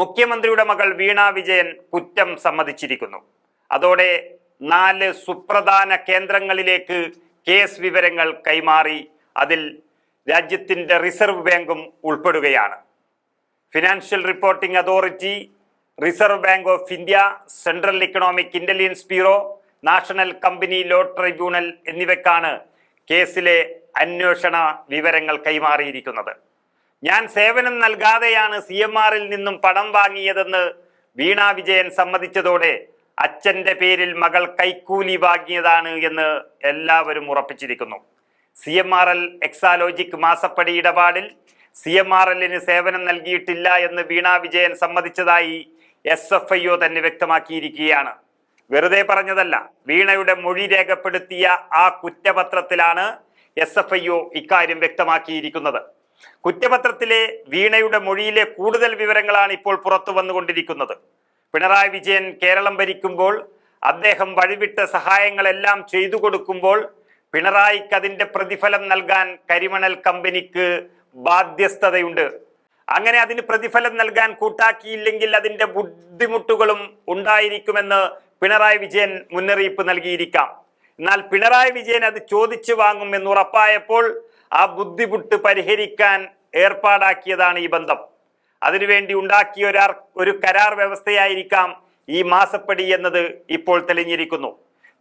മുഖ്യമന്ത്രിയുടെ മകൾ വീണ വിജയൻ കുറ്റം സമ്മതിച്ചിരിക്കുന്നു. അതോടെ നാല് സുപ്രധാന കേന്ദ്രങ്ങളിലേക്ക് കേസ് വിവരങ്ങൾ കൈമാറി അതിൽ രാജ്യത്തിന്റെ റിസർവ് ബാങ്കും ഉൾപ്പെടുകയാണ്. Financial reporting authority reserve bank of India central economic intelligence bureau national company law tribunal എന്നിവയ്ക്കാണ് കേസിലെ അന്വേഷണ വിവരങ്ങൾ കൈമാറിയിരിക്കുന്നത്. ഞാൻ സേവനം നൽകാതെയാണ് സി എം ആറിൽ നിന്നും പണം വാങ്ങിയതെന്ന് വീണ വിജയൻ സമ്മതിച്ചതോടെ അച്ഛന്റെ പേരിൽ മകൾ കൈക്കൂലി വാങ്ങിയതാണ് എന്ന് എല്ലാവരും ഉറപ്പിച്ചിരിക്കുന്നു. C M R L Exalogic മാസപ്പടി ഇടപാടിൽ സി എം ആർ എല്ലിന് സേവനം നൽകിയിട്ടില്ല എന്ന് വീണ വിജയൻ സമ്മതിച്ചതായി എസ് എഫ് ഐ ഒ തന്നെ വ്യക്തമാക്കിയിരിക്കുകയാണ്. വെറുതെ പറഞ്ഞതല്ല വീണയുടെ മൊഴി രേഖപ്പെടുത്തിയ ആ കുറ്റപത്രത്തിലാണ് എസ് എഫ് ഐ ഒ ഇക്കാര്യം വ്യക്തമാക്കിയിരിക്കുന്നത്. കുറ്റപത്രത്തിലെ വീണയുടെ മൊഴിയിലെ കൂടുതൽ വിവരങ്ങളാണ് ഇപ്പോൾ പുറത്തു വന്നുകൊണ്ടിരിക്കുന്നത്. പിണറായി വിജയൻ കേരളം ഭരിക്കുമ്പോൾ അദ്ദേഹം വഴിവിട്ട സഹായങ്ങളെല്ലാം ചെയ്തു കൊടുക്കുമ്പോൾ പിണറായിക്ക് അതിന്റെ പ്രതിഫലം നൽകാൻ കരിമണൽ കമ്പനിക്ക് ബാധ്യസ്ഥതയുണ്ട്. അങ്ങനെ അതിന് പ്രതിഫലം നൽകാൻ കൂട്ടാക്കിയില്ലെങ്കിൽ അതിന്റെ ബുദ്ധിമുട്ടുകളും ഉണ്ടായിരിക്കുമെന്ന് പിണറായി വിജയൻ മുന്നറിയിപ്പ് നൽകിയിരിക്കാം. എന്നാൽ പിണറായി വിജയൻ അത് ചോദിച്ചു വാങ്ങും എന്ന് ഉറപ്പായപ്പോൾ ആ ബുദ്ധിമുട്ട് പരിഹരിക്കാൻ ഏർപ്പാടാക്കിയതാണ് ഈ ബന്ധം. അതിനുവേണ്ടി ഉണ്ടാക്കിയ ഒരാർ ഒരു കരാർ വ്യവസ്ഥയായിരിക്കാം ഈ മാസപ്പടി എന്നത് ഇപ്പോൾ തെളിഞ്ഞിരിക്കുന്നു.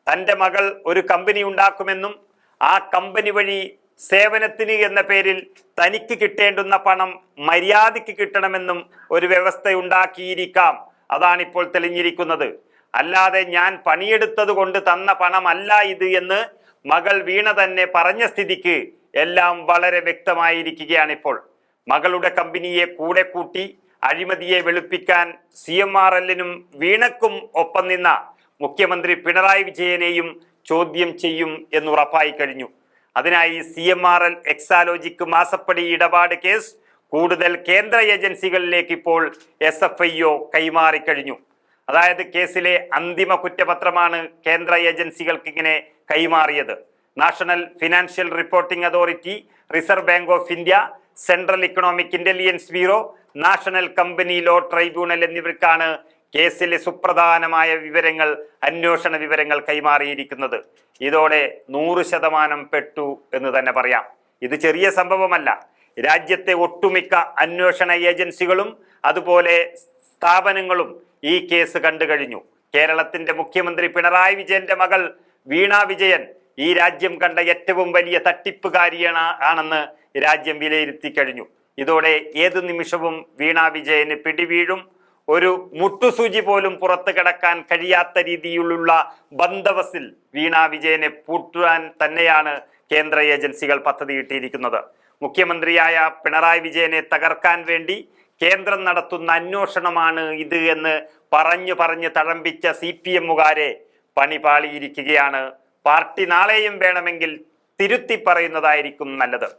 തന്റെ മകൾ ഒരു കമ്പനി ഉണ്ടാക്കുമെന്നും ആ കമ്പനി വഴി സേവനത്തിന് എന്ന പേരിൽ തനിക്ക് കിട്ടേണ്ടുന്ന പണം മര്യാദയ്ക്ക് കിട്ടണമെന്നും ഒരു വ്യവസ്ഥ ഉണ്ടാക്കിയിരിക്കാം. അതാണ് ഇപ്പോൾ തെളിഞ്ഞിരിക്കുന്നത്. അല്ലാതെ ഞാൻ പണിയെടുത്തത് കൊണ്ട് തന്ന പണമല്ല ഇത് എന്ന് മകൾ വീണ തന്നെ പറഞ്ഞ സ്ഥിതിക്ക് എല്ലാം വളരെ വ്യക്തമായിരിക്കുകയാണ് ഇപ്പോൾ. മകളുടെ കമ്പനിയെ കൂടെ കൂട്ടി അഴിമതിയെ വെളുപ്പിക്കാൻ സി എം ആർ എല്ലിനും വീണക്കും ഒപ്പം നിന്ന മുഖ്യമന്ത്രി പിണറായി വിജയനെയും ചോദ്യം ചെയ്യും എന്നുറപ്പായി കഴിഞ്ഞു. അതിനായി C M R L Exalogic മാസപ്പടി ഇടപാട് കേസ് കൂടുതൽ കേന്ദ്ര ഏജൻസികളിലേക്ക് ഇപ്പോൾ എസ് എഫ് ഐ ഒ കൈമാറിക്കഴിഞ്ഞു അതായത് കേസിലെ അന്തിമ കുറ്റപത്രമാണ് കേന്ദ്ര ഏജൻസികൾക്ക് ഇങ്ങനെ കൈമാറിയത്. National financial reporting authority reserve bank of India central economic intelligence bureau national company law tribunal എന്നിവർക്കാണ് കേസിലെ സുപ്രധാനമായ വിവരങ്ങൾ അന്വേഷണ വിവരങ്ങൾ കൈമാറിയിരിക്കുന്നത്. ഇതോടെ നൂറ് ശതമാനം പെട്ടു എന്ന് തന്നെ പറയാം. ഇത് ചെറിയ സംഭവമല്ല. രാജ്യത്തെ ഒട്ടുമിക്ക അന്വേഷണ ഏജൻസികളും അതുപോലെ സ്ഥാപനങ്ങളും ഈ കേസ് കണ്ടു കഴിഞ്ഞു കേരളത്തിന്റെ മുഖ്യമന്ത്രി പിണറായി വിജയന്റെ മകൾ വീണ വിജയൻ ഈ രാജ്യം കണ്ട ഏറ്റവും വലിയ തട്ടിപ്പുകാരിയാണ് ആണെന്ന് രാജ്യം വിലയിരുത്തി കഴിഞ്ഞു. ഇതോടെ ഏതു നിമിഷവും വീണ വിജയന് പിടിവീഴും. ഒരു മുട്ടുസൂചി പോലും പുറത്തു കിടക്കാൻ കഴിയാത്ത രീതിയിലുള്ള ബന്ധവസിൽ വീണ വിജയനെ പൂട്ടുവാൻ തന്നെയാണ് കേന്ദ്ര ഏജൻസികൾ പദ്ധതിയിട്ടിരിക്കുന്നത് മുഖ്യമന്ത്രിയായ പിണറായി വിജയനെ തകർക്കാൻ വേണ്ടി കേന്ദ്രം നടത്തുന്ന അന്വേഷണമാണ് ഇത് എന്ന് പറഞ്ഞു പറഞ്ഞ് തഴമ്പിച്ച സി പി എമ്മുകാരെ പണിപാളിയിരിക്കുകയാണ് പാർട്ടി നാളെയും വേണമെങ്കിൽ തിരുത്തി പറയുന്നതായിരിക്കും നല്ലത്.